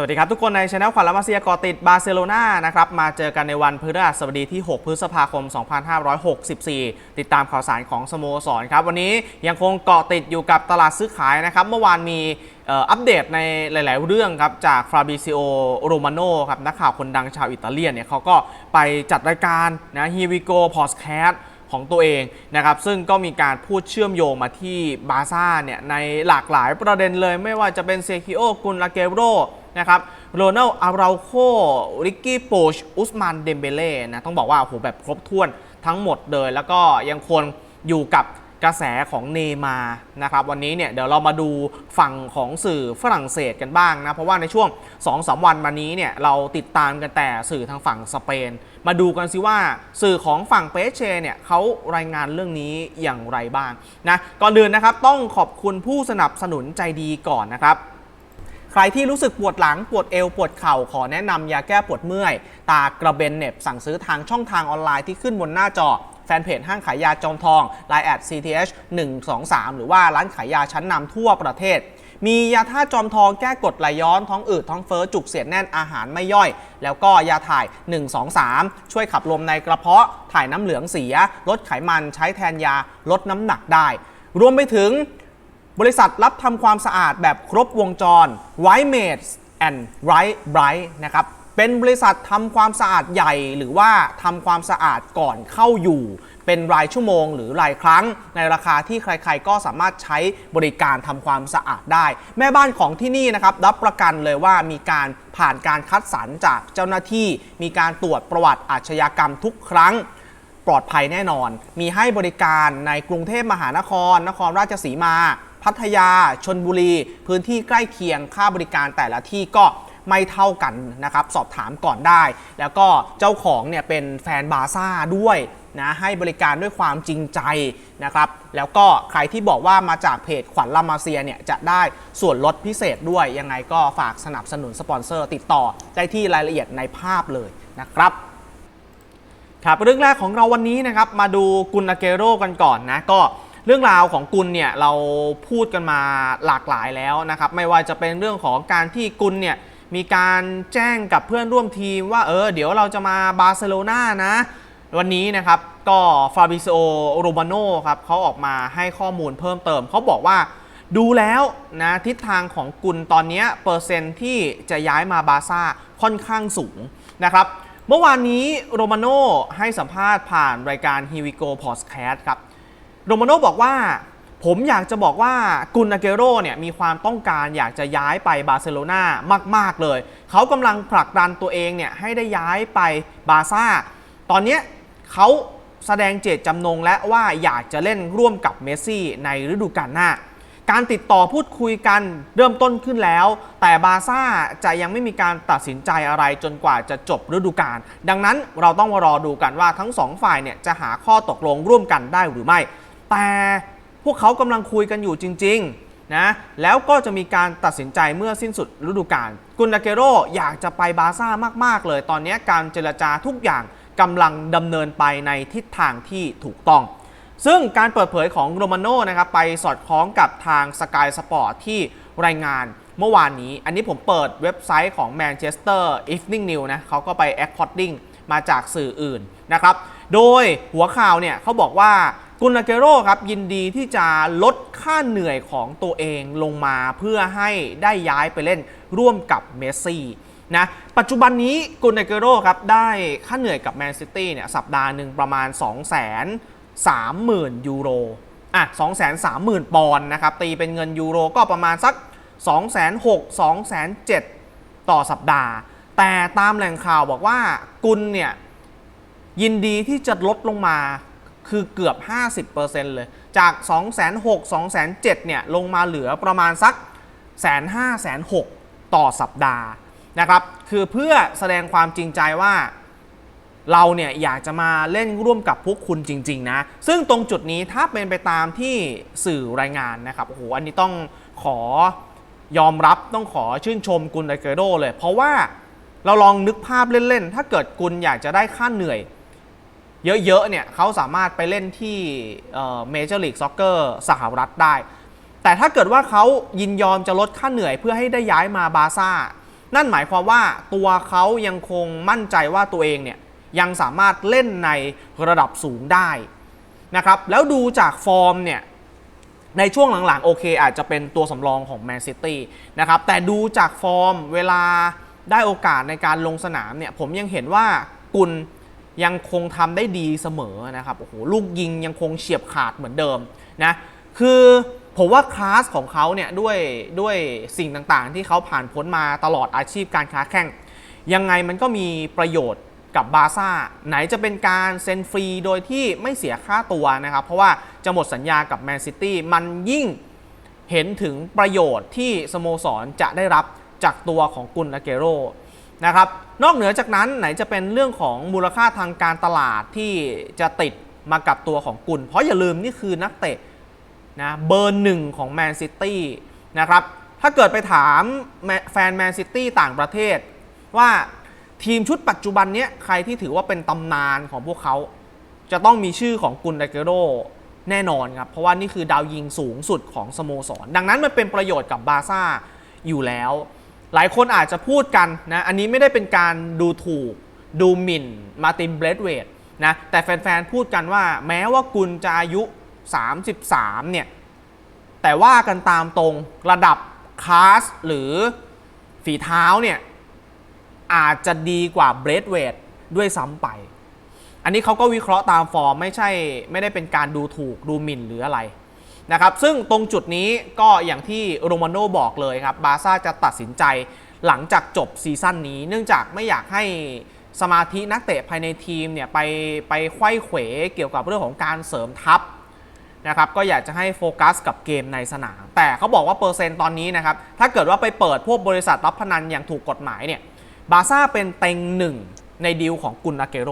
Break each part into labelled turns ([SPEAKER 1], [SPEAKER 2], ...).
[SPEAKER 1] สวัสดีครับทุกคนในช anel ขวัญละมาเซียกอติดบาร์เซโลนานะครับ มาเจอกันในวันพฤหัสบดีที่ 6 พฤษภาคม 2564 ติดตามข่าวสารของสโมสรครับ วันนี้ยังคงเกาะติดอยู่กับตลาดซื้อขายนะครับ เมื่อวานมีอัปเดตในหลาย ๆ เรื่องครับ จากฟราบิซิโอโรมาโนครับนักข่าวคนดังชาวอิตาเลียนเนี่ยเขาก็ไปจัดรายการนะ Here we go podcast ของตัวเองนะครับซึ่งก็มีการพูดเชื่อมโยงมาที่บาซ่าเนี่ยในหลากหลายประเด็นเลย ไม่ว่าจะเป็นเซคิโอกุนลาเกโร นะครับโรนัลอาราโคริกกี้โปชอุสมานเดมเบเล่นะต้องบอกว่าโอ้โหแบบครบถ้วนทั้งหมดเลย แล้วก็ยังคงอยู่กับกระแสของเนมานะครับวันนี้เนี่ยเดี๋ยวเรามาดูฝั่งของสื่อฝรั่งเศสกันบ้างนะ เพราะว่าในช่วง2-3วันมานี้เนี่ยเราติดตามกันแต่สื่อทางฝั่งสเปน มาดูกันสิว่าสื่อของฝั่งเปเชเนี่ยเขารายงานเรื่องนี้อย่างไรบ้างนะก่อนอื่นนะครับต้องขอบคุณผู้สนับสนุนใจดีก่อนนะครับ ใครที่รู้สึกปวดหลังปวดเอวปวดเข่าขอแนะนำยาแก้ปวดเมื่อย ตากระเบนเน็บสั่งซื้อทางช่องทางออนไลน์ที่ขึ้นบนหน้าจอแฟนเพจห้างขายยาจอมทอง Line แอด CTH 123 หรือว่าร้านขายยาชั้นนำทั่วประเทศ มียาท่าจอมทองแก้กรดไหลย้อน ท้องอืดท้องเฟ้อจุกเสียดแน่นอาหารไม่ย่อย แล้วก็ยาถ่าย 123 ช่วยขับลมในกระเพาะถ่ายน้ำเหลืองเสีย ลดไขมันใช้แทนยาลดน้ำหนักได้ รวมไปถึง บริษัทรับทำความสะอาดแบบครบวงจร White Mates and Right Bright นะครับเป็นบริษัททำความสะอาดใหญ่ หรือว่าทำความสะอาดก่อนเข้าอยู่ เป็นรายชั่วโมง หรือรายครั้ง ในราคาที่ใครๆก็สามารถใช้บริการทำความสะอาดได้ แม่บ้านของที่นี่นะครับรับประกันเลยว่ามีการผ่านการคัดสรรจากเจ้าหน้าที่ มีการตรวจประวัติอาชญากรรมทุกครั้งปลอดภัยแน่นอน มีให้บริการในกรุงเทพมหานคร นครราชสีมา พัทยาชนบุรี พื้นที่ใกล้เคียงค่าบริการแต่ละที่ก็ไม่เท่ากันนะครับ สอบถามก่อนได้ แล้วก็เจ้าของเนี่ยเป็นแฟนบาซ่าด้วยนะให้บริการด้วยความจริงใจนะครับ แล้วก็ใครที่บอกว่ามาจากเพจขวัญลามาเซียเนี่ยจะได้ส่วนลดพิเศษด้วย ยังไงก็ฝากสนับสนุนสปอนเซอร์ติดต่อได้ที่รายละเอียดในภาพเลยนะครับครับเรื่องแรกของเราวันนี้นะครับ มาดูกุนอาเกโรกันก่อนนะก็ เรื่องราวของกุลเนี่ยเราพูดกันมาหลากหลายแล้วนะครับไม่ว่าจะเป็นเรื่องของการที่กุลเนี่ยมีการแจ้งกับเพื่อนร่วมทีมว่าเออเดี๋ยวเราจะมาบาร์เซโลนานะวันนี้นะครับก็ฟาบิโซโรมาโนครับเขาออกมาให้ข้อมูลเพิ่มเติม เขาบอกว่าดูแล้วนะทิศทางของกุลตอนนี้เปอร์เซ็นต์ที่จะย้ายมาบาซ่าค่อนข้างสูงนะครับ เมื่อวานนี้โรมาโน่ให้สัมภาษณ์ผ่านรายการ h e w i g o Podcast ครับ โรมาโน่บอกว่า ผมอยากจะบอกว่ากุนอาเกโรเนี่ยมีความต้องการอยากจะย้ายไปบาร์เซโลนามาก ๆ เลย เขากำลังผลักดันตัวเองเนี่ยให้ได้ย้ายไปบาร์ซ่า ตอนนี้เขาแสดงเจตจำนงและว่าอยากจะเล่นร่วมกับเมสซี่ในฤดูกาลหน้า การติดต่อพูดคุยกันเริ่มต้นขึ้นแล้ว แต่บาซ่าจะยังไม่มีการตัดสินใจอะไรจนกว่าจะจบฤดูกาลดังนั้นเราต้องมารอดูกันว่าทั้งสองฝ่ายเนี่ยจะหาข้อตกลงร่วมกันได้หรือไม่ แต่พวกเขากำลังคุยกันอยู่จริงๆนะแล้วก็จะมีการตัดสินใจเมื่อสิ้นสุดฤดูกาลกุนอาเกโรอยากจะไปบาซ่ามากๆเลย ตอนนี้การเจรจาทุกอย่างกำลังดำเนินไปในทิศทางที่ถูกต้อง ซึ่งการเปิดเผยของโรมาโน่นะครับไปสอดคล้องกับทาง Sky Sport ที่รายงานเมื่อวานนี้ อันนี้ผมเปิดเว็บไซต์ของ Manchester Evening News นะเขาก็ไป according มาจากสื่ออื่นนะครับ โดยหัวข่าวเนี่ยเขาบอกว่า กุนาเกโร่ครับยินดีที่จะลดค่าเหนื่อยของตัวเองลงมาเพื่อให้ได้ย้ายไปเล่นร่วมกับเมสซี่นะปัจจุบันนี้กุนาเกโร่ครับได้ค่าเหนื่อยกับแมนซิตี้เนี่ยสัปดาห์หนึ่งประมาณ2 0 0 30,000ยูโรอะ230,000 ปอนด์นะครับตีเป็นเงินยูโรก็ประมาณสัก 2,600 2,700ต่อสัปดาห์ แต่ตามแหล่งข่าวบอกว่ากุลเนี่ยยินดีที่จะลดลงมา คือเกือบ 50%เลย จาก 2,600 2,700เนี่ยลงมาเหลือประมาณสักแสนห้าแสนหกต่อสัปดาห์นะครับ คือเพื่อแสดงความจริงใจว่าเราเนี่ยอยากจะมาเล่นร่วมกับพวกคุณจริง ๆ นะ ซึ่งตรงจุดนี้ถ้าเป็นไปตามที่สื่อรายงานนะครับ โอ้โห อันนี้ต้องขอยอมรับต้องขอชื่นชมกุนไดเกโดเลย เพราะว่าเราลองนึกภาพเล่น ๆ ถ้าเกิดกุนอยากจะได้ค่าเหนื่อย เยอะๆเนี่ยเขาสามารถไปเล่นที่เมเจอร์ลีกซ็อกเกอร์สหรัฐได้ แต่ถ้าเกิดว่าเขายินยอมจะลดค่าเหนื่อยเพื่อให้ได้ย้ายมาบาซ่า นั่นหมายความว่าตัวเขายังคงมั่นใจว่าตัวเองเนี่ยยังสามารถเล่นในระดับสูงได้นะครับแล้วดูจากฟอร์มเนี่ยในช่วงหลังๆ โอเค อาจจะเป็นตัวสำรองของแมนซิตี้นะครับแต่ดูจากฟอร์มเวลาได้โอกาสในการลงสนามเนี่ยผมยังเห็นว่ากุล ยังคงทำได้ดีเสมอนะครับโอ้โหลูกยิงยังคงเฉียบขาดเหมือนเดิมนะคือผมว่าคลาสของเขาเนี่ยด้วยด้วยสิ่งต่างๆ ที่เขาผ่านพ้นมาตลอดอาชีพการค้าแข่ง ยังไงมันก็มีประโยชน์กับบาร์ซ่า ไหนจะเป็นการเซ็นฟรีโดยที่ไม่เสียค่าตัวนะครับ เพราะว่าจะหมดสัญญากับแมนซิตี้มันยิ่งเห็นถึงประโยชน์ที่สโมสรจะได้รับจากตัวของกุนอาเกโร นะครับนอกเหนือจากนั้นไหนจะเป็นเรื่องของมูลค่าทางการตลาดที่จะติดมากับตัวของกุนเพราะอย่าลืมนี่คือนักเตะนะเบอร์หนึ่งของแมนซิตี้นะครับถ้าเกิดไปถามแฟนแมนซิตี้ต่างประเทศ ว่าทีมชุดปัจจุบันเนี้ยใครที่ถือว่าเป็นตำนานของพวกเขา จะต้องมีชื่อของกุนไดเกโรแน่นอนครับ เพราะว่านี่คือดาวยิงสูงสุดของสโมสร ดังนั้นมันเป็นประโยชน์กับบาร์ซ่าอยู่แล้ว หลายคนอาจจะพูดกันนะอันนี้ไม่ได้เป็นการดูถูก ดูหมิ่นมาตินเบรดเวดนะแต่แฟนๆ พูดกันว่า แม้ว่ากุนจะอายุ 33 เนี่ย แต่ว่ากันตามตรงระดับคลาสหรือฝีเท้าเนี่ย อาจจะดีกว่าเบรดเวดด้วยซ้ำไป อันนี้เขาก็วิเคราะห์ตามฟอร์มไม่ใช่ไม่ได้เป็นการดูถูกดูหมิ่นหรืออะไร นะครับซึ่งตรงจุดนี้ก็อย่างที่โรมาโน่บอกเลยครับบาซ่าจะตัดสินใจหลังจากจบซีซั่นนี้ เนื่องจากไม่อยากให้สมาธินักเตะภายในทีมเนี่ยไปไปไขว้เขวเกี่ยวกับเรื่องของการเสริมทัพนะครับก็อยากจะให้โฟกัสกับเกมในสนาม แต่เขาบอกว่าเปอร์เซ็นต์ตอนนี้นะครับถ้าเกิดว่าไปเปิดพวกบริษัทรับพนันอย่างถูกกฎหมายเนี่ยบาซ่าเป็นเต็งหนึ่งในดีลของกุนอาเกโร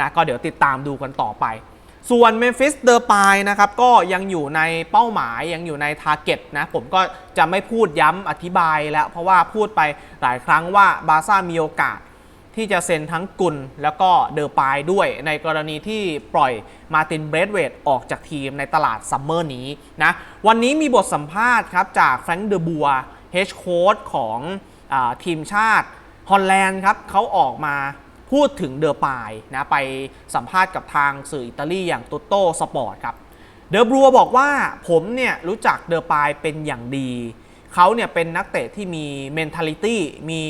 [SPEAKER 1] นะก็เดี๋ยวติดตามดูกันต่อไป ส่วนเมฟิสเดอร์ปายนะครับก็ยังอยู่ในเป้าหมายยังอยู่ในทาร์เก็ตนะผมก็จะไม่พูดย้ำอธิบายแล้ว เพราะว่าพูดไปหลายครั้งว่าบาซ่ามีโอกาสที่จะเซ็นทั้งกุลแล้วก็เดอร์ปายด้วยในกรณีที่ปล่อยมาตินเบรดเวดออกจากทีมในตลาดซัมเมอร์นี้นะวันนี้มีบทสัมภาษณ์ครับจากแฟรงค์เดอบัวเฮดโค้ชของอทีมชาติฮอลแลนด์ครับเขาออกมา พูดถึงเดอปายนะไปสัมภาษณ์กับทางสื่ออิตาลีอย่างตุโต้สปอร์ตครับเดอบรัวบอกว่าผมเนี่ยรู้จักเดอปายเป็นอย่างดีเขาเนี่ยเป็นนักเตะที่มี mentality มี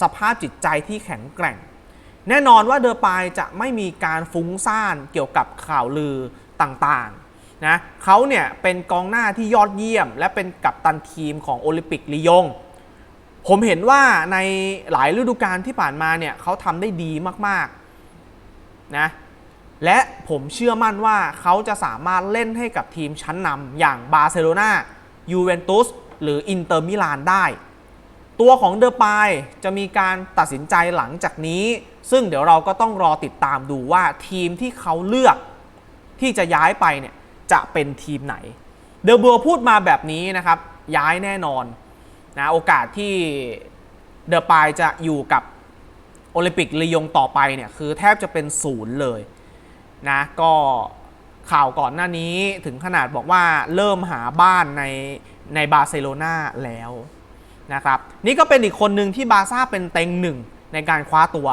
[SPEAKER 1] สภาพจิตใจที่แข็งแกร่ง แน่นอนว่าเดอปายจะไม่มีการฟุ้งซ่านเกี่ยวกับข่าวลือต่างๆนะเขาเนี่ยเป็นกองหน้าที่ยอดเยี่ยม และเป็นกัปตันทีมของโอลิมปิกลียง ผมเห็นว่าในหลายฤดูกาลที่ผ่านมาเนี่ยเขาทำได้ดีมากๆนะและผมเชื่อมั่นว่าเขาจะสามารถเล่นให้กับทีมชั้นนำอย่างบาร์เซโลนายูเวนตุสหรืออินเตอร์มิลานได้ ตัวของเดอปายจะมีการตัดสินใจหลังจากนี้ ซึ่งเดี๋ยวเราก็ต้องรอติดตามดูว่าทีมที่เขาเลือกที่จะย้ายไปเนี่ยจะเป็นทีมไหน เดอบัวพูดมาแบบนี้นะครับ ย้ายแน่นอน นะโอกาสที่เดอปายจะอยู่กับโอลิมปิกลียงต่อไปเนี่ยคือแทบจะเป็นศูนย์เลยนะก็ข่าวก่อนหน้านี้ถึงขนาดบอกว่าเริ่มหาบ้านในในบาร์เซโลนาแล้วนะครับนี่ก็เป็นอีกคนหนึ่งที่บาซ่าเป็นเต็งหนึ่งในการคว้าตัว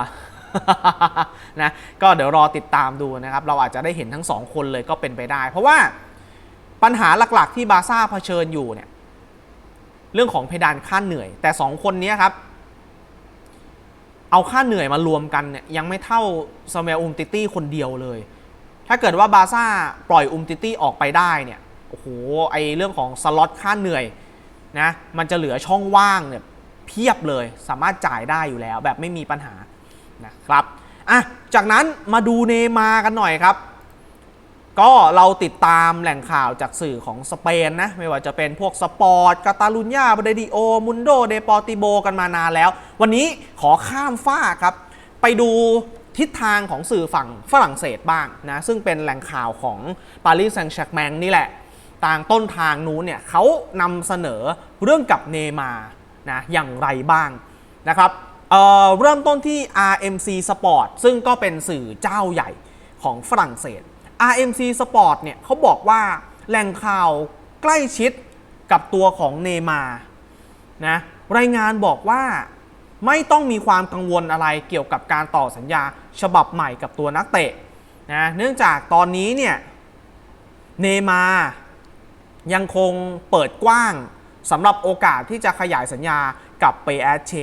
[SPEAKER 1] นะก็เดี๋ยวรอติดตามดูนะครับ เราอาจจะได้เห็นทั้งสองคนเลยก็เป็นไปได้ เพราะว่าปัญหาหลักๆที่บาซ่าเผชิญอยู่เนี่ย เรื่องของเพดานค่าเหนื่อย แต่ 2 คนนี้ครับ เอาค่าเหนื่อยมารวมกันเนี่ยยังไม่เท่าซาเมลอุมติตี้คนเดียวเลย ถ้าเกิดว่าบาร์ซ่าปล่อยอุมติตี้ออกไปได้เนี่ยโอ้โหไอเรื่องของสล็อตค่าเหนื่อยนะมันจะเหลือช่องว่างเนี่ยเพียบเลยสามารถจ่ายได้อยู่แล้วแบบไม่มีปัญหานะครับอะจากนั้นมาดูเนมากันหน่อยครับ ก็เราติดตามแหล่งข่าวจากสื่อของสเปนนะ ไม่ว่าจะเป็นพวกสปอร์ตกาตาลุญญาเบเดโอ มุนโด เดปอติโบกันมานานแล้ว วันนี้ขอข้ามฟ้าครับ ไปดูทิศทางของสื่อฝั่งฝรั่งเศสบ้างนะ ซึ่งเป็นแหล่งข่าวของปารีสแซงต์แชร์แมงนี่แหละทางต้นทางนู้นเนี่ยเขานำเสนอเรื่องกับเนมานะอย่างไรบ้างนะครับเเริ่มต้นที่ RMC Sport ซึ่งก็เป็นสื่อเจ้าใหญ่ของฝรั่งเศส RMC Sport เนี่ยเขาบอกว่าแหล่งข่าวใกล้ชิดกับตัวของเนมานะรายงานบอกว่าไม่ต้องมีความกังวลอะไรเกี่ยวกับการต่อสัญญาฉบับใหม่กับตัวนักเตะนะเนื่องจากตอนนี้เนี่ยเนย์มายังคงเปิดกว้างสำหรับโอกาสที่จะขยายสัญญากับเปแอชเช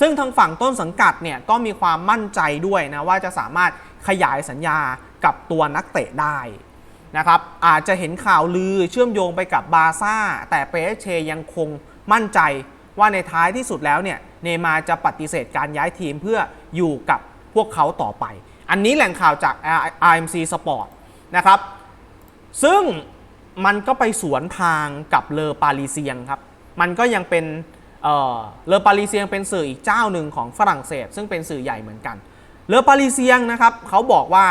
[SPEAKER 1] ซึ่งทางฝั่งต้นสังกัดเนี่ยก็มีความมั่นใจด้วยนะว่าจะสามารถขยายสัญญา กับตัวนักเตะได้นะครับอาจจะเห็นข่าวลือเชื่อมโยงไปกับบาซ่า แต่เปแอชเชยังคงมั่นใจว่าในท้ายที่สุดแล้วเนี่ยเนมาร์จะปฏิเสธการย้ายทีมเพื่ออยู่กับพวกเขาต่อไป อันนี้แหล่งข่าวจาก RMC Sport นะครับ ซึ่งมันก็ไปสวนทางกับเลอปารีเซียงครับ มันก็ยังเป็นเเลอปารีเซียงเป็นสื่ออีกเจ้าหนึ่งของฝรั่งเศส ซึ่งเป็นสื่อใหญ่เหมือนกัน เลอปารีเซียงนะครับเขาบอกว่า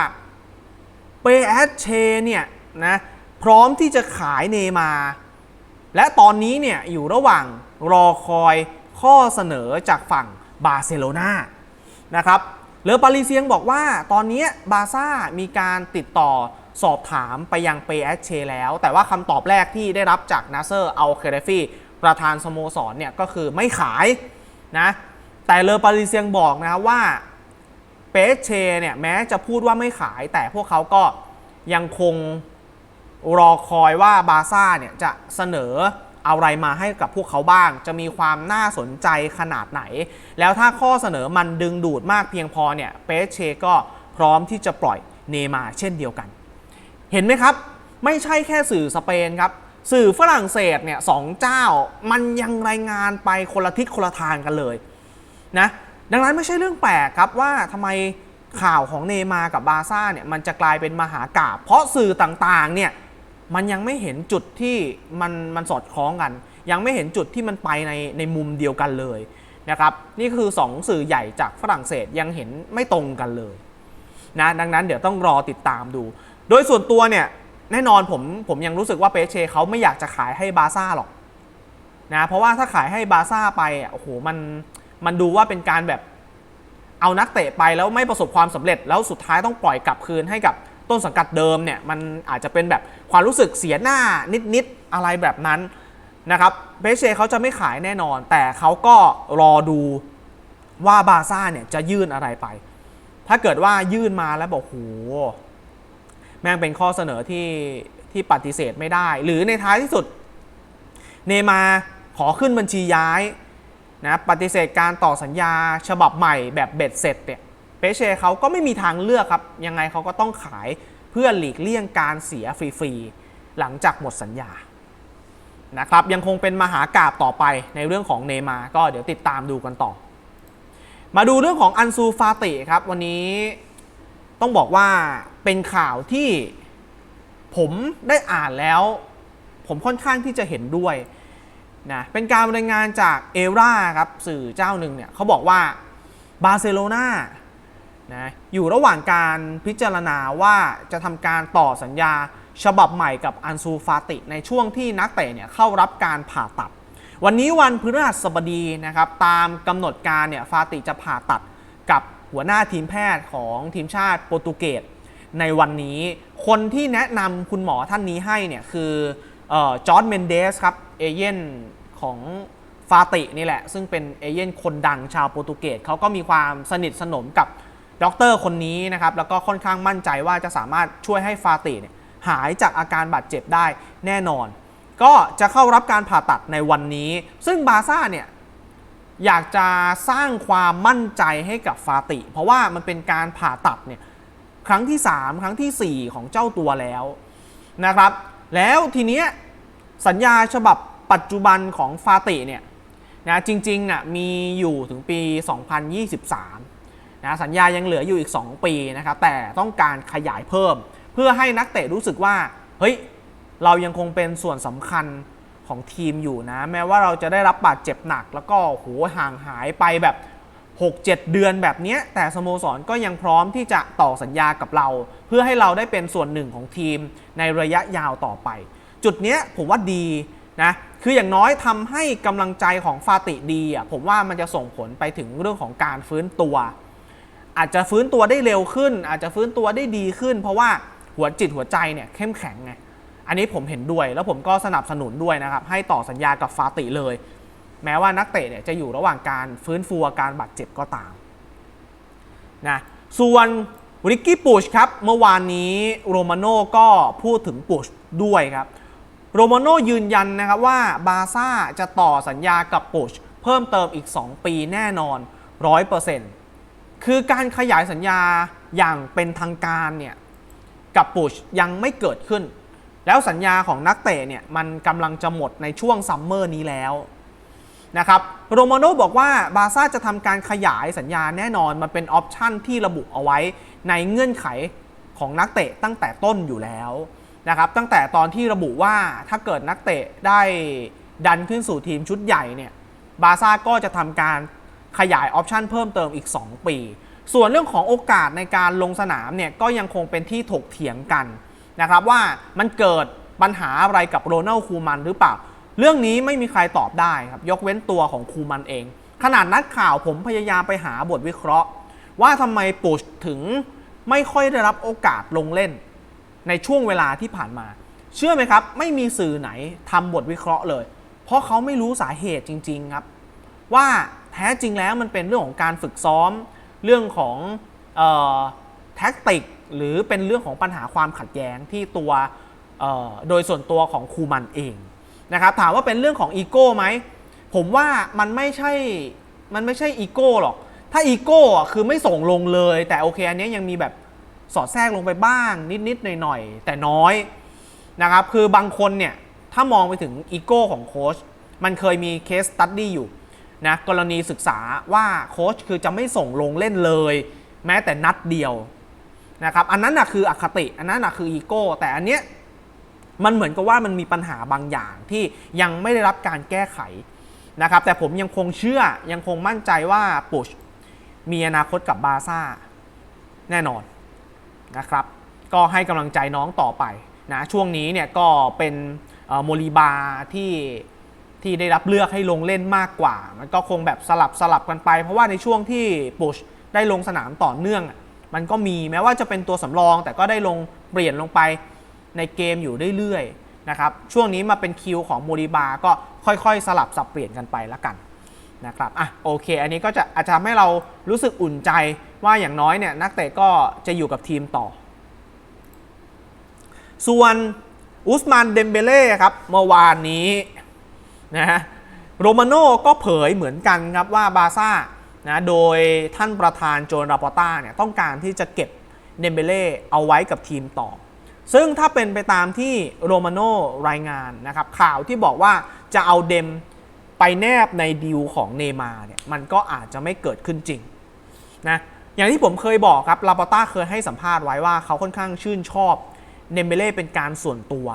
[SPEAKER 1] เปแอชเชเนี่ยนะพร้อมที่จะขายเนยมา และตอนนี้เนี่ยอยู่ระหว่างรอคอยข้อเสนอจากฝั่งบาร์เซโลนานะครับเลอปารีเซียงบอกว่าตอนนี้บาซ่ามีการติดต่อสอบถามไปยังเปแอชเชแล้ว แต่ว่าคำตอบแรกที่ได้รับจากนาเซอร์อัลเคเรฟีประธานสโมสรเนี่ยก็คือไม่ขายนะแต่เลอปารีเซียงบอกนะว่า เปเชเนี่ยแม้จะพูดว่าไม่ขาย แต่พวกเขาก็ยังคงรอคอยว่าบาซ่าเนี่ยจะเสนออะไรมาให้กับพวกเขาบ้าง จะมีความน่าสนใจขนาดไหน แล้วถ้าข้อเสนอมันดึงดูดมากเพียงพอเนี่ยเปเชก็พร้อมที่จะปล่อยเนย์มาเช่นเดียวกัน เห็นไหมครับ ไม่ใช่แค่สื่อสเปนครับ สื่อฝรั่งเศสเนี่ยสองเจ้ามันยังรายงานไปคนละทิศคนละทางกันเลยนะ ดังนั้นไม่ใช่เรื่องแปลกครับว่าทำไมข่าวของเนมากับบาร์ซ่าเนี่ยมันจะกลายเป็นมหากาบเพราะสื่อต่างๆเนี่ยมันยังไม่เห็นจุดที่มันมันสอดคล้องกัน ยังไม่เห็นจุดที่มันไปในในมุมเดียวกันเลยนะครับนี่คือ 2 สื่อใหญ่จากฝรั่งเศสยังเห็นไม่ตรงกันเลยนะดังนั้นเดี๋ยวต้องรอติดตามดู โดยส่วนตัวเนี่ยแน่นอนผมผมยังรู้สึกว่าเปเชเขาไม่อยากจะขายให้บาร์ซ่าหรอกนะเพราะว่าถ้าขายให้บาร์ซ่าไปอะโอ้โหมัน มันดูว่าเป็นการแบบเอานักเตะไปแล้วไม่ประสบความสำเร็จ แล้วสุดท้ายต้องปล่อยกลับคืนให้กับต้นสังกัดเดิมเนี่ยมันอาจจะเป็นแบบความรู้สึกเสียหน้านิดๆอะไรแบบนั้นนะครับเปเชเขาจะไม่ขายแน่นอน แต่เขาก็รอดูว่าบาซ่าเนี่ยจะยื่นอะไรไป ถ้าเกิดว่ายื่นมาแล้วบอกโหแม่งเป็นข้อเสนอที่ที่ปฏิเสธไม่ได้ หรือในท้ายที่สุด เนมาขอขึ้นบัญชีย้าย นะปฏิเสธการต่อสัญญาฉบับใหม่แบบเบ็ดเสร็จเนี่ยเปเช่เขาก็ไม่มีทางเลือกครับ ยังไงเขาก็ต้องขายเพื่อหลีกเลี่ยงการเสียฟรีๆ หลังจากหมดสัญญานะครับยังคงเป็นมหากาบต่อไปในเรื่องของเนมาก็เดี๋ยวติดตามดูกันต่อ มาดูเรื่องของอันซูฟาติครับ วันนี้ต้องบอกว่าเป็นข่าวที่ผมได้อ่านแล้ว ผมค่อนข้างที่จะเห็นด้วย นะเป็นการรายงานจากเอราครับสื่อเจ้าหนึ่งเนี่ยเขาบอกว่าบาร์เซโลนานะอยู่ระหว่างการพิจารณาว่าจะทำการต่อสัญญาฉบับใหม่กับอันซูฟาติ ในช่วงที่นักเตะเนี่ยเข้ารับการผ่าตัด วันนี้วันพฤหัสบดีนะครับตามกำหนดการเนี่ยฟาติจะผ่าตัดกับหัวหน้าทีมแพทย์ของทีมชาติโปรตุเกสในวันนี้ คนที่แนะนำคุณหมอท่านนี้ให้เนี่ยคือ จอร์ดเมนเดสครับเอเย่นของฟาตินี่แหละ ซึ่งเป็นเอเย่นคนดังชาวโปรตุเกสเขาก็มีความสนิทสนมกับด็อกเตอร์คนนี้นะครับ แล้วก็ค่อนข้างมั่นใจว่าจะสามารถช่วยให้ฟาติเนี่ยหายจากอาการบาดเจ็บได้แน่นอน ก็จะเข้ารับการผ่าตัดในวันนี้ ซึ่งบาซ่าเนี่ยอยากจะสร้างความมั่นใจให้กับฟาติ เพราะว่ามันเป็นการผ่าตัดเนี่ยครั้งที่ 3 ครั้งทีสี่4 ของเจ้าตัวแล้วนะครับ แล้วทีเนี้ยสัญญาฉบับปัจจุบันของฟาติเนี่ยนะจริงๆน่ะมีอยู่ถึงปี 2023นะสัญญายังเหลืออยู่อีก 2 ปีนะครับแต่ต้องการขยายเพิ่ม เพื่อให้นักเตะรู้สึกว่าเฮ้ยเรายังคงเป็นส่วนสำคัญของทีมอยู่นะ แม้ว่าเราจะได้รับบาดเจ็บหนัก แล้วก็โหห่างหายไปแบบ 6-7 เดือนแบบนี้แต่สโมสรก็ยังพร้อมที่จะต่อสัญญากับเรา เพื่อให้เราได้เป็นส่วนหนึ่งของทีมในระยะยาวต่อไป จุดนี้ผมว่าดีนะคืออย่างน้อยทำให้กำลังใจของฟาติดีอะผมว่ามันจะส่งผลไปถึงเรื่องของการฟื้นตัว อาจจะฟื้นตัวได้เร็วขึ้น อาจจะฟื้นตัวได้ดีขึ้น เพราะว่าหัวจิตหัวใจเนี่ยเข้มแข็งไงอันนี้ผมเห็นด้วยแล้วผมก็สนับสนุนด้วยนะครับให้ต่อสัญญากับฟาติเลย แม้ว่านักเตะเนี่ยจะอยู่ระหว่างการฟื้นฟูอาการบาดเจ็บก็ตามนะส่วนริกกี้ปูชครับ เมื่อวานนี้โรมาโน่ก็พูดถึงปูชด้วยครับ โรมาโน่ยืนยันนะครับว่าบาซ่าจะต่อสัญญากับปูชเพิ่มเติมอีก 2 ปีแน่นอน 100%คือการขยายสัญญาอย่างเป็นทางการเนี่ยกับปูชยังไม่เกิดขึ้น แล้วสัญญาของนักเตะเนี่ยมันกำลังจะหมดในช่วงซัมเมอร์นี้แล้ว นะครับโรมาโน่บอกว่าบาซ่าจะทำการขยายสัญญาแน่นอน มันเป็นออปชันที่ระบุเอาไว้ในเงื่อนไขของนักเตะตั้งแต่ต้นอยู่แล้วนะครับตั้งแต่ตอนที่ระบุว่าถ้าเกิดนักเตะได้ดันขึ้นสู่ทีมชุดใหญ่เนี่ยบาซ่าก็จะทำการขยายออปชันเพิ่มเติมอีก 2 ปี ส่วนเรื่องของโอกาสในการลงสนามเนี่ยก็ยังคงเป็นที่ถกเถียงกันนะครับว่ามันเกิดปัญหาอะไรกับโรนัลคูมันหรือเปล่า เรื่องนี้ไม่มีใครตอบได้ครับ ยกเว้นตัวของคูมันเอง ขนาดนักข่าวผมพยายามไปหาบทวิเคราะห์ ว่าทำไมปุชถึงไม่ค่อยได้รับโอกาสลงเล่น ในช่วงเวลาที่ผ่านมา เชื่อไหมครับ ไม่มีสื่อไหนทำบทวิเคราะห์เลย เพราะเขาไม่รู้สาเหตุจริง ๆครับ ว่าแท้จริงแล้วมันเป็นเรื่องของการฝึกซ้อม เรื่องของออแท็กติกหรือเป็นเรื่องของปัญหาความขัดแย้งที่ตัวโดยส่วนตัวของคูมันเอง นะครับถามว่าเป็นเรื่องของอีโก้ไหมผมว่ามันไม่ใช่มันไม่ใช่อีโก้หรอก ถ้าอีโก้คือไม่ส่งลงเลย แต่โอเคอันนี้ยยังมีแบบสอดแทรกลงไปบ้าง นิดๆหน่อยๆแต่น้อยนะครับคือบางคนเนี่ยถ้ามองไปถึงอีโก้ของโค้ชมันเคยมีเคสตัดดี้อยู่นะกรณีศึกษาว่าโค้ชคือจะไม่ส่งลงเล่นเลย แม้แต่นัดเดียวนะครับอันนั้นนะคืออคติ อันนั้นนะคืออีโก้แต่อันเนี้ย มันเหมือนกับว่ามันมีปัญหาบางอย่างที่ยังไม่ได้รับการแก้ไขนะครับ แต่ผมยังคงเชื่อยังคงมั่นใจว่าปุชมีอนาคตกับบาซ่าแน่นอนนะครับ ก็ให้กำลังใจน้องต่อไปนะช่วงนี้เนี่ยก็เป็นโมลีบาที่ที่ได้รับเลือกให้ลงเล่นมากกว่า มันก็คงแบบสลับสลับกันไป เพราะว่าในช่วงที่ปุชได้ลงสนามต่อเนื่อง มันก็มีแม้ว่าจะเป็นตัวสำรอง แต่ก็ได้ลงเปลี่ยนลงไป ในเกมอยู่เรื่อยๆนะครับช่วงนี้มาเป็นคิวของโมริบาก็ค่อยๆ สลับสับเปลี่ยนกันไปละกันนะครับอะโอเค อันนี้ก็จะอาจจะทำให้เรารู้สึกอุ่นใจว่าอย่างน้อยเนี่ยนักเตะก็จะอยู่กับทีมต่อ ส่วนอุสมานเดมเบเล่ครับเมื่อวานนี้นะฮะโรมาโน่ก็เผยเหมือนกันครับว่าบาร์ซ่านะโดยท่านประธานโจนราปอต้าเนี่ยต้องการที่จะเก็บเดมเบเล่เอาไว้กับทีมต่อ ซึ่งถ้าเป็นไปตามที่โรมาโนรายงานนะครับข่าวที่บอกว่าจะเอาเดมไปแนบในดีลของเนมาเนี่ยมันก็อาจจะไม่เกิดขึ้นจริงนะอย่างที่ผมเคยบอกครับลาปอต้าเคยให้สัมภาษณ์ไว้ว่าเขาค่อนข้างชื่นชอบเดมเบเล่เป็นการส่วนตัว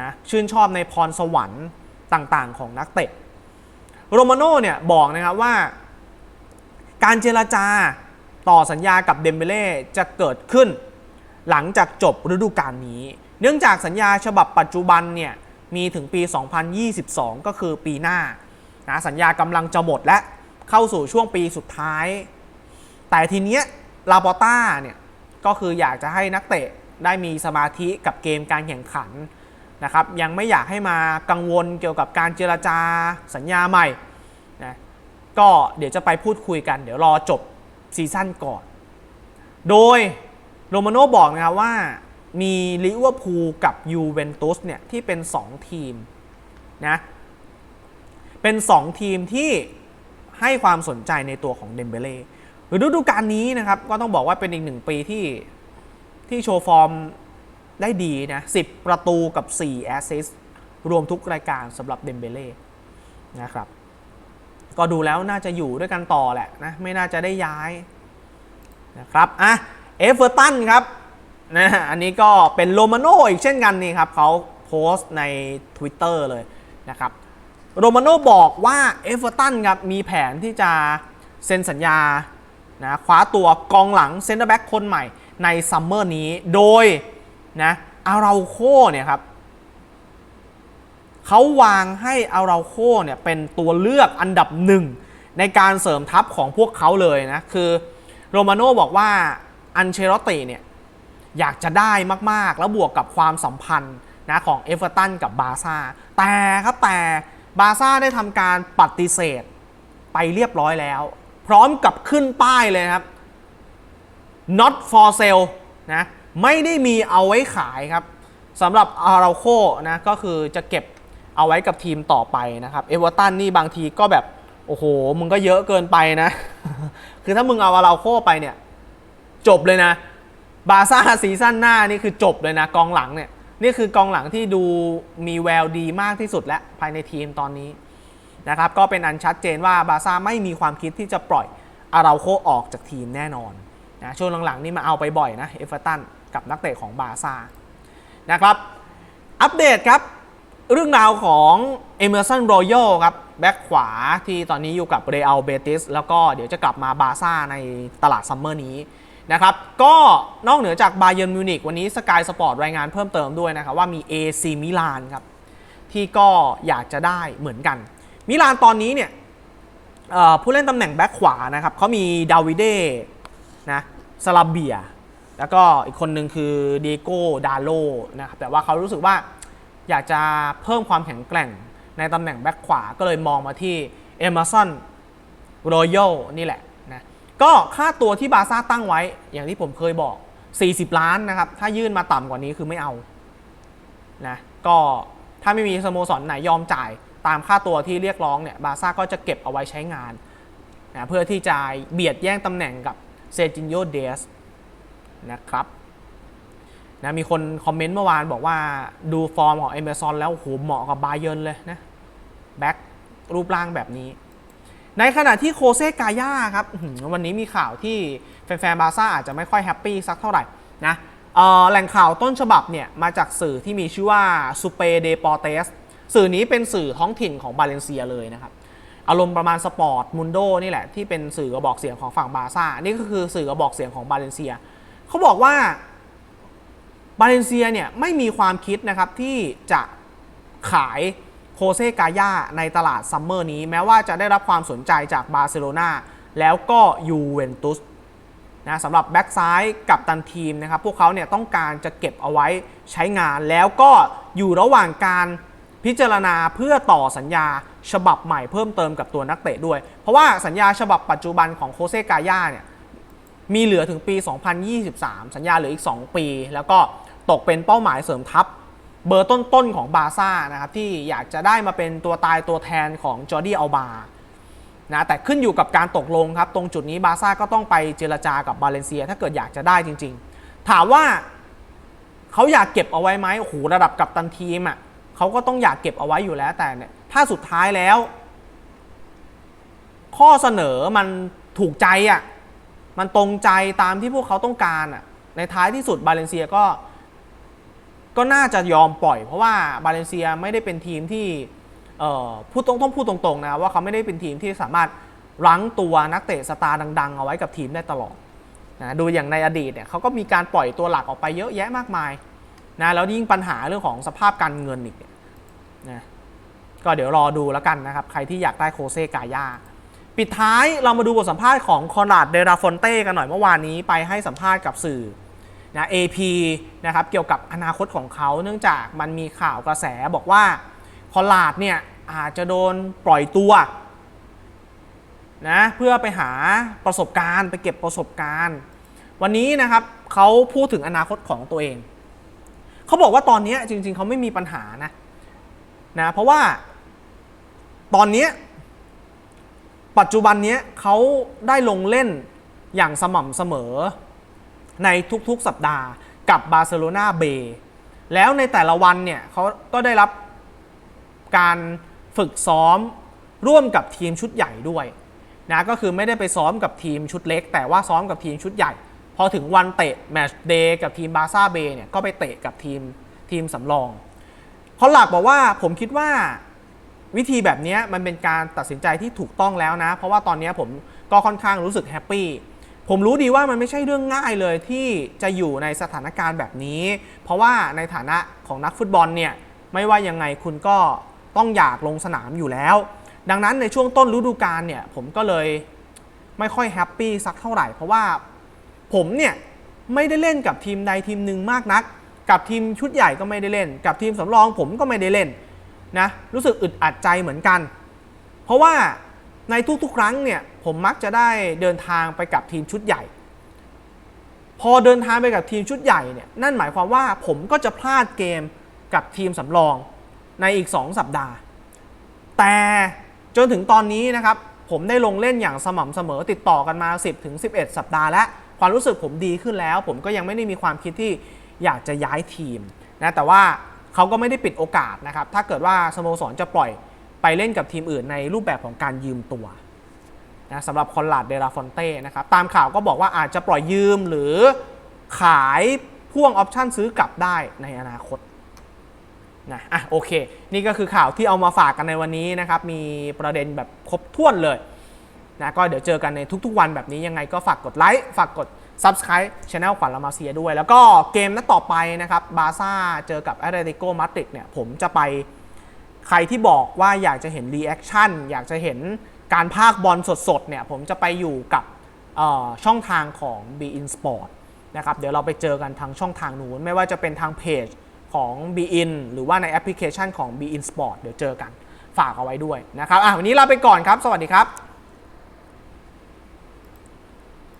[SPEAKER 1] นะชื่นชอบในพรสวรรค์ต่างๆ ของนักเตะโรมาโน่เนี่ยบอกนะครับว่า การเจรจาต่อสัญญากับเดมเบเล่จะเกิดขึ้น หลังจากจบฤดูกาลนี้ เนื่องจากสัญญาฉบับปัจจุบันเนี่ยมีถึงปี 2022 ก็คือปีหน้านะสัญญากำลังจะหมดและเข้าสู่ช่วงปีสุดท้าย แต่ทีเนี้ยลาปอต้าเนี่ยก็คืออยากจะให้นักเตะได้มีสมาธิกับเกมการแข่งขันนะครับยังไม่อยากให้มากังวลเกี่ยวกับการเจรจาสัญญาใหม่นะก็เดี๋ยวจะไปพูดคุยกัน เดี๋ยวรอจบซีซั่นก่อน โดย โรมาโน่บอกนะครับว่ามีลิเวอร์พูลกับยูเวนตุสเนี่ยที่เป็น 2 ทีมนะเป็น 2 ทีมที่ให้ความสนใจในตัวของเดมเบเล่ฤดูกาลนี้นะครับก็ต้องบอกว่าเป็นอีกหนึ่งปีที่ที่โชว์ฟอร์มได้ดีนะ10 ประตูกับ 4 แอสซิสรวมทุกรายการสำหรับเดมเบเล่นะครับก็ดูแล้วน่าจะอยู่ด้วยกันต่อแหละนะไม่น่าจะได้ย้ายนะครับอะ เอเวอร์ตันครับนะอันนี้ก็เป็นโรมาโน่อีกเช่นกันนี่ครับเขาโพสต์ใน Twitter เลยนะครับโรมาโน่บอกว่าเอเวอร์ตันครับมีแผนที่จะเซ็นสัญญานะคว้าตัวกองหลังเซนเตอร์แบ็กคนใหม่ในซัมเมอร์นี้โดยนะอาราโคเนี่ยครับเขาวางให้อาราโคเนี่ยเป็นตัวเลือกอันดับหนึ่งในการเสริมทัพของพวกเขาเลยนะ คือโรมาโน่บอกว่า อันเชลติเนี่ยอยากจะได้มากๆ แล้วบวกกับความสัมพันธ์นะของเอเวอร์ตันกับบาซ่าแต่ครับแต่บาซ่าได้ทำการปฏิเสธไปเรียบร้อยแล้ว พร้อมกับขึ้นป้ายเลยครับ not for sale นะไม่ได้มีเอาไว้ขายครับสำหรับอาราโคนะก็คือจะเก็บเอาไว้กับทีมต่อไปนะครับเอเวอร์ตันนี่บางทีก็แบบ โอ้โห มึงก็เยอะเกินไปนะ คือถ้ามึงเอาอาราโคไปเนี่ย จบเลยนะ บาซ่าซีซั่นหน้านี่คือจบเลยนะ กองหลังเนี่ย นี่คือกองหลังที่ดูมีแววดีมากที่สุดแล้วภายในทีมตอนนี้นะครับ ก็เป็นอันชัดเจนว่าบาซ่าไม่มีความคิดที่จะปล่อยอาราโคออกจากทีมแน่นอนนะช่วงหลังๆนี่มาเอาไปบ่อยนะเอฟเวอร์ตันกับนักเตะของบาซ่านะครับ อัปเดตครับ เรื่องราวของเอเมอร์สันรอยัลครับแบ็คขวาที่ตอนนี้อยู่กับเรอัลเบติสแล้วก็เดี๋ยวจะกลับมาบาซ่าในตลาดซัมเมอร์นี้ นะครับก็นอกเหนือจากบาเย r n นมิวนิกวันนี้สกายสปอร์ตรายงานเพิ่มเติมด้วยนะครับว่ามี AC มิลานครับที่ก็อยากจะได้เหมือนกัน มิลานตอนนี้เนี่ยผู้เล่นตำแหน่งแบ็คขวานะครับเขามีดาวิเดนะสลาเบีย แล้วก็อีกคนหนึ่งคือเดโก้ดาโลนะครับแต่ว่าเขารู้สึกว่าอยากจะเพิ่มความแข็งแกร่งในตำแหน่งแบ็คขวาก็เลยมองมาที่เอม r ร์สันรอยัลนี่แหละ ก็ค่าตัวที่บาซ่าตั้งไว้ อย่างที่ผมเคยบอก 40 ล้านนะครับ ถ้ายื่นมาต่ำกว่านี้คือไม่เอานะก็ถ้าไม่มีสโมสรไหนยอมจ่ายตามค่าตัวที่เรียกร้องเนี่ยบาซ่าก็จะเก็บเอาไว้ใช้งานนะเพื่อที่จะเบียดแย่งตำแหน่งกับเซจินโยเดสนะครับนะมีคนคอมเมนต์เมื่อวานบอกว่าดูฟอร์มของเอเมซอนแล้วโหเหมาะกับบาเยิร์นเลยนะแบ็ครูปร่างแบบนี้ ในขณะที่โคเซกายาครับวันนี้มีข่าวที่แฟนๆบาร์ซ่าอาจจะไม่ค่อยแฮปปี้สักเท่าไหร่นะแหล่งข่าวต้นฉบับเนี่ยมาจากสื่อที่มีชื่อว่าซูเปเดปอเตสสื่อนี้เป็นสื่อท้องถิ่นของบาเลนเซียเลยนะครับอารมณ์ประมาณสปอร์ตมุนโดนี่แหละที่เป็นสื่อกระบอกเสียงของฝั่งบาร์ซ่านี่ก็คือสื่อกระบอกเสียงของบาเลนเซียเขาบอกว่าบาเลนเซียเนี่ยไม่มีความคิดนะครับที่จะขาย โคเซกายาในตลาดซัมเมอร์นี้ แม้ว่าจะได้รับความสนใจจากบาร์เซโลนาแล้วก็ยูเวนตุสนะสำหรับแบ็กซ้ายกับตันทีมนะครับ พวกเขาเนี่ยต้องการจะเก็บเอาไว้ใช้งาน แล้วก็อยู่ระหว่างการพิจารณาเพื่อต่อสัญญาฉบับใหม่เพิ่มเติมกับตัวนักเตะด้วย เพราะว่าสัญญาฉบับปัจจุบันของโคเซกายาเนี่ยมีเหลือถึงปี 2023 สัญญาเหลืออีก 2 ปี แล้วก็ตกเป็นเป้าหมายเสริมทัพ เบอร์ต้นๆของบาร์ซ่านะครับที่อยากจะได้มาเป็นตัวตายตัวแทนของจอร์ดี้อัลบานะแต่ขึ้นอยู่กับการตกลงครับ ตรงจุดนี้บาร์ซ่าก็ต้องไปเจรจากับบาเลนเซีย ถ้าเกิดอยากจะได้จริง ๆ ถามว่าเขาอยากเก็บเอาไว้ไหมโอ้โหระดับกับตันทีมอะเขาก็ต้องอยากเก็บเอาไว้อยู่แล้วแต่เนี่ยถ้าสุดท้ายแล้ว ข้อเสนอมันถูกใจอะมันตรงใจตามที่พวกเขาต้องการอะในท้ายที่สุดบาเลนเซียก็ ก็น่าจะยอมปล่อย เพราะว่าบาเลนเซียไม่ได้เป็นทีมที่พูดตรงต้องพูดตรงๆนะว่าเขาไม่ได้เป็นทีมที่สามารถรั้งตัวนักเตะสตาร์ดัง ๆ เอาไว้กับทีมได้ตลอดนะดูอย่างในอดีตเนี่ยเขาก็มีการปล่อยตัวหลักออกไปเยอะแยะมากมายนะแล้วยิ่งปัญหาเรื่องของสภาพการเงินอีกเนี่ยนะก็เดี๋ยวรอดูแล้วกันนะครับ ใครที่อยากได้โคเซกายาปิดท้ายเรามาดูบทสัมภาษณ์ของคอนราดเดราฟอนเต้กันหน่อยเมื่อวานนี้ไปให้สัมภาษณ์กับสื่อ นะ AP นะครับเกี่ยวกับอนาคตของเขา เนื่องจากมันมีข่าวกระแสบอกว่าคอนราดเนี่ยอาจจะโดนปล่อยตัวนะเพื่อไปหาประสบการณ์ ไปเก็บประสบการณ์ วันนี้นะครับเขาพูดถึงอนาคตของตัวเอง เขาบอกว่าตอนนี้จริง ๆเขาไม่มีปัญหานะนะเพราะว่าตอนนี้ปัจจุบันนี้เขาได้ลงเล่นอย่างสม่ำเสมอ ในทุกๆสัปดาห์กับบาร์เซโลนาเบแล้วในแต่ละวันเนี่ยเขาก็ได้รับการฝึกซ้อมร่วมกับทีมชุดใหญ่ด้วยนะก็คือไม่ได้ไปซ้อมกับทีมชุดเล็ก แต่ว่าซ้อมกับทีมชุดใหญ่ พอถึงวันเตะแมตช์เดย์กับทีมบาซ่าเบเนี่ยก็ไปเตะกับทีมทีมสำรองเพราหลักบอกว่าผมคิดว่าวิธีแบบนี้มันเป็นการตัดสินใจที่ถูกต้องแล้วนะ เพราะว่าตอนนี้ผมก็ค่อนข้างรู้สึกแฮปปี้ ผมรู้ดีว่ามันไม่ใช่เรื่องง่ายเลยที่จะอยู่ในสถานการณ์แบบนี้ เพราะว่าในฐานะของนักฟุตบอลเนี่ยไม่ว่ายังไงคุณก็ต้องอยากลงสนามอยู่แล้ว ดังนั้นในช่วงต้นฤดูกาลเนี่ยผมก็เลยไม่ค่อยแฮปปี้สักเท่าไหร่ เพราะว่าผมเนี่ยไม่ได้เล่นกับทีมใดทีมหนึ่งมากนัก กับทีมชุดใหญ่ก็ไม่ได้เล่น กับทีมสำรองผมก็ไม่ได้เล่นนะรู้สึกอึดอัดใจเหมือนกัน เพราะว่า ในทุกๆ ครั้งเนี่ยผมมักจะได้เดินทางไปกับทีมชุดใหญ่ พอเดินทางไปกับทีมชุดใหญ่เนี่ยนั่นหมายความว่าผมก็จะพลาดเกมกับทีมสำรองในอีก 2 สัปดาห์ แต่จนถึงตอนนี้นะครับผมได้ลงเล่นอย่างสม่ำเสมอติดต่อกันมา 10ถึงสัปดาห์แล้วความรู้สึกผมดีขึ้นแล้ว ผมก็ยังไม่ได้มีความคิดที่อยากจะย้ายทีมนะแต่ว่าเขาก็ไม่ได้ปิดโอกาสนะครับถ้าเกิดว่าสโมสรจะปล่อย ไปเล่นกับทีมอื่นในรูปแบบของการยืมตัวนะสำหรับคอนลาดเดลาฟอนเต้นะครับตามข่าวก็บอกว่าอาจจะปล่อยยืมหรือขายพ่วงออปชั่นซื้อกลับได้ในอนาคตนะอะโอเค นี่ก็คือข่าวที่เอามาฝากกันในวันนี้นะครับ มีประเด็นแบบครบถ้วนเลยนะก็เดี๋ยวเจอกันในทุกๆวันแบบนี้ยังไงก็ฝากกดไลค์ฝากกด Subscribe Channel ขวัญละมาเซียด้วย แล้วก็เกมนัดต่อไปนะครับบาซ่าเจอกับแอตเลติโกมาดริดเนี่ยผมจะไป ใครที่บอกว่าอยากจะเห็นรีแอคชั่นอยากจะเห็นการพากบอลสดๆเนี่ยผมจะไปอยู่กับช่องทางของ b i n Sport นะครับเดี๋ยวเราไปเจอกันทางช่องทางนู้น ไม่ว่าจะเป็นทางเพจของ b i n หรือว่าในแอปพลิเคชันของ b i n Sport เดี๋ยวเจอกันฝากเอาไว้ด้วยนะครับอะวันนี้ลาไปก่อนครับ สวัสดีครับ